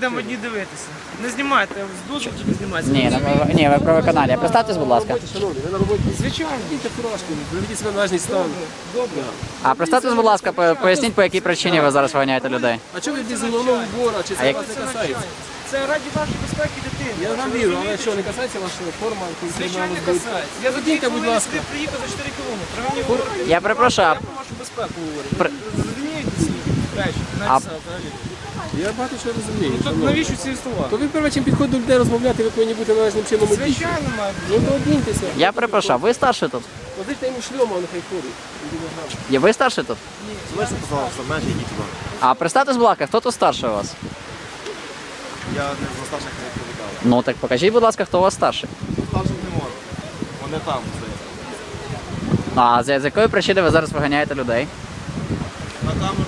потім будемо одні дивитися. Не знімайте, з тільки знімайте. Ні, ну, ні, ви про виконання. Представтесь, будь ласка. Шановні, ви на роботі. Звичайно. Йдіть фуражку, приведіть себе в належний стан. Добре. А представтесь, будь ласка, по- поясніть, по якій причині ви зараз виганяєте людей. А чого ви без головного убора? Чи це як- вас не касається? Це раді вашої безпеки дитини. Я вам вірю, але що, не касається ваша форма? яку Звичайно, касається. Я за Ходіть, будь хвилини ласка. сюди приїхав за 4 кілометри. Мені говорите, Я перепрошую, а я про вашу безпеку говорю. А- взагалі. Я багато що розумію. Ну, Тут шановні. навіщо ці слова? То ви перше, чим підходить до людей розмовляти, ви повинні бути належним чином одіти. Звичайно, має бути. Ну то одіньтеся. я перепрошую, ви старший тут? Позичте йому шльома, нехай ходить. Є ви старший тут? Слышите, пожалуйста, менше йдіть туди. А представтесь, будь ласка, хто тут старший у вас? Я не за старших не відповідав. Ну так покажіть, будь ласка, хто у вас старший. Старших не можу. Вони там стоять. А з, з якої причини ви зараз виганяєте людей? На камеру